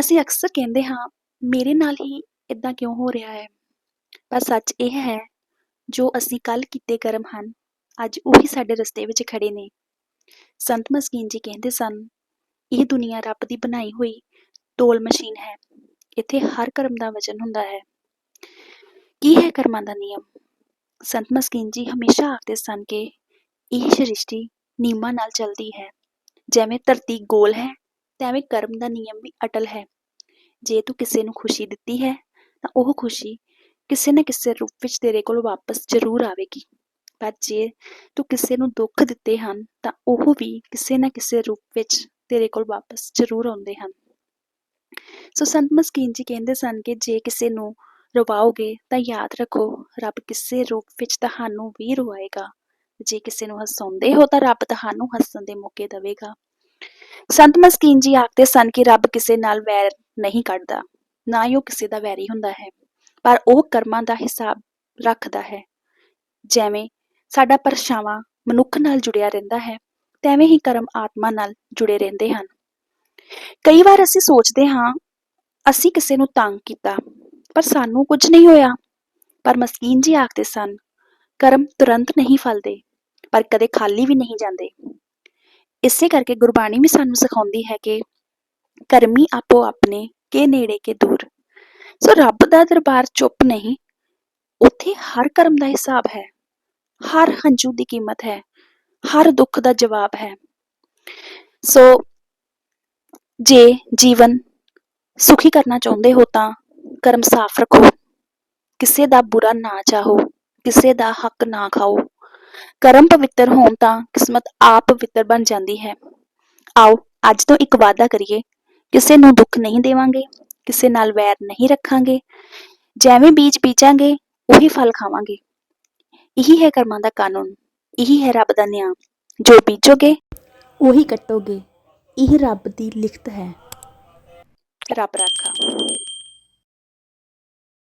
ਅਸੀਂ ਅਕਸਰ ਕਹਿੰਦੇ ਹਾਂ, ਮੇਰੇ ਨਾਲ ਹੀ ਇਦਾਂ ਕਿਉਂ ਹੋ ਰਿਹਾ ਹੈ? ਪਰ ਸੱਚ ਇਹ ਹੈ, ਜੋ ਅਸੀਂ ਕੱਲ ਕੀਤੇ ਕਰਮ ਹਨ, ਅੱਜ ਉਹੀ ਸਾਡੇ ਰਸਤੇ ਵਿੱਚ ਖੜੇ ਨੇ। ਸੰਤ ਮਸਕੀਨ ਜੀ ਕਹਿੰਦੇ ਸਨ, ਇਹ ਦੁਨੀਆ ਰੱਬ ਦੀ ਬਣਾਈ ਹੋਈ ਤੋਲ ਮਸ਼ੀਨ ਹੈ। ਇੱਥੇ ਹਰ ਕਰਮ ਦਾ ਵਜਨ ਹੁੰਦਾ ਹੈ। ਕੀ ਹੈ ਕਰਮਾਂ ਦਾ ਨਿਯਮ? ਸੰਤ ਮਸਕੀਨ ਜੀ ਹਮੇਸ਼ਾ ਆਖਦੇ ਸਨ ਕਿ ਇਹ ਸ੍ਰਿਸ਼ਟੀ ਨਿਯਮਾਂ ਨਾਲ ਚੱਲਦੀ ਹੈ, ਜਿਵੇਂ ਧਰਤੀ ਗੋਲ ਹੈ ਤੈਵੇਂ ਕਰਮ ਦਾ ਨਿਯਮ ਵੀ ਅਟਲ ਹੈ। ਜੇ ਤੂੰ ਕਿਸੇ ਨੂੰ ਖੁਸ਼ੀ ਦਿੱਤੀ ਹੈ, ਤਾਂ ਉਹ ਖੁਸ਼ੀ ਕਿਸੇ ਨਾ ਕਿਸੇ ਰੂਪ ਵਿੱਚ ਤੇਰੇ ਕੋਲ ਵਾਪਸ ਜ਼ਰੂਰ ਆਵੇਗੀ। ਪਰ ਜੇ ਤੂੰ ਕਿਸੇ ਨੂੰ ਦੁੱਖ ਦਿੱਤੇ ਹਨ, ਤਾਂ ਉਹ ਵੀ ਕਿਸੇ ਨਾ ਕਿਸੇ ਰੂਪ ਵਿੱਚ ਤੇਰੇ ਕੋਲ ਵਾਪਸ ਜ਼ਰੂਰ ਆਉਂਦੇ ਹਨ। ਸੋ ਸੰਤ ਮਸਕੀਨ ਜੀ ਕਹਿੰਦੇ ਸਨ ਕਿ ਜੇ ਕਿਸੇ ਨੂੰ ਰਵਾਓਗੇ, ਤਾਂ ਯਾਦ ਰੱਖੋ, ਰੱਬ ਕਿਸੇ ਰੂਪ ਵਿੱਚ ਤੁਹਾਨੂੰ ਵੀ ਰਵਾਏਗਾ। ਜੇ ਕਿਸੇ ਨੂੰ ਹਸਾਉਂਦੇ ਹੋ, ਤਾਂ ਰੱਬ ਤੁਹਾਨੂੰ ਹੱਸਣ ਦੇ ਮੌਕੇ ਦੇਵੇਗਾ। ਸੰਤ ਮਸਕੀਨ ਜੀ ਆਖਦੇ ਸਨ ਕਿ ਰੱਬ ਕਿਸੇ ਨਾਲ ਵੈਰ ਨਹੀਂ ਕੱਢਦਾ, ਨਾ ਹੀ ਉਹ ਕਿਸੇ ਦਾ ਵੈਰੀ ਹੁੰਦਾ ਹੈ, ਪਰ ਉਹ ਕਰਮਾਂ ਦਾ ਹਿਸਾਬ ਰੱਖਦਾ ਹੈ। ਜਿਵੇਂ ਸਾਡਾ ਪਰਛਾਵਾਂ ਮਨੁੱਖ ਨਾਲ ਜੁੜਿਆ ਰਹਿੰਦਾ ਹੈ, ਤੈਵੇਂ ਹੀ ਕਰਮ ਆਤਮਾ ਨਾਲ ਜੁੜੇ ਰਹਿੰਦੇ ਹਨ। ਕਈ ਵਾਰ ਅਸੀਂ ਸੋਚਦੇ ਹਾਂ, ਅਸੀਂ ਕਿਸੇ ਨੂੰ ਤੰਗ ਕੀਤਾ, ਪਰ ਸਾਨੂੰ ਕੁਝ ਨਹੀਂ ਹੋਇਆ। ਪਰ ਮਸਕੀਨ ਜੀ ਆਖਦੇ ਸਨ, ਕਰਮ ਤੁਰੰਤ ਨਹੀਂ ਫਲਦੇ, ਪਰ ਕਦੇ ਖਾਲੀ ਵੀ ਨਹੀਂ ਜਾਂਦੇ। ਇਸੇ ਕਰਕੇ ਗੁਰਬਾਣੀ ਵੀ ਸਾਨੂੰ ਸਿਖਾਉਂਦੀ ਹੈ ਕਿ ਕਰਮੀ ਆਪੋ ਆਪਣੇ, ਕੇ ਨੇੜੇ ਕੇ ਦੂਰ। ਸੋ ਰੱਬ ਦਾ ਦਰਬਾਰ ਚੁੱਪ ਨਹੀਂ, ਉੱਥੇ ਹਰ ਕਰਮ ਦਾ ਹਿਸਾਬ ਹੈ, ਹਰ ਹੰਝੂ ਦੀ ਕੀਮਤ ਹੈ, ਹਰ ਦੁੱਖ ਦਾ ਜਵਾਬ ਹੈ। ਸੋ ਜੇ ਜੀਵਨ ਸੁਖੀ ਕਰਨਾ ਚਾਹੁੰਦੇ ਹੋ ਤਾਂ ਕਰਮ ਸਾਫ਼ ਰੱਖੋ, ਕਿਸੇ ਦਾ ਬੁਰਾ ਨਾ ਚਾਹੋ, ਕਿਸੇ ਦਾ ਹੱਕ ਨਾ ਖਾਓ। ਕਰਮ ਪਵਿੱਤਰ ਹੋਣ ਤਾਂ ਕਿਸਮਤ ਆਪ ਪਵਿੱਤਰ ਬਣ ਜਾਂਦੀ ਹੈ। ਆਓ, ਅੱਜ ਤੋਂ ਇੱਕ ਵਾਅਦਾ ਕਰੀਏ। ਕਿਸੇ ਨੂੰ ਦੁੱਖ ਨਹੀਂ ਦੇਵਾਂਗੇ, ਕਿਸੇ ਨਾਲ ਵੈਰ ਨਹੀਂ ਰੱਖਾਂਗੇ। ਜਿਵੇਂ ਬੀਜ ਬੀਜਾਂਗੇ, ਉਹੀ ਫਲ ਖਾਵਾਂਗੇ। ਇਹੀ ਹੈ ਕਰਮਾਂ ਦਾ ਕਾਨੂੰਨ, ਇਹੀ ਹੈ ਰੱਬ ਦਾ ਨਿਯਮ ਜੋ ਬੀਜੋਗੇ, ਉਹੀ ਕੱਟੋਗੇ। ਇਹ ਰੱਬ ਦੀ ਲਿਖਤ ਹੈ। ਰੱਬ ਰਾਖਾ।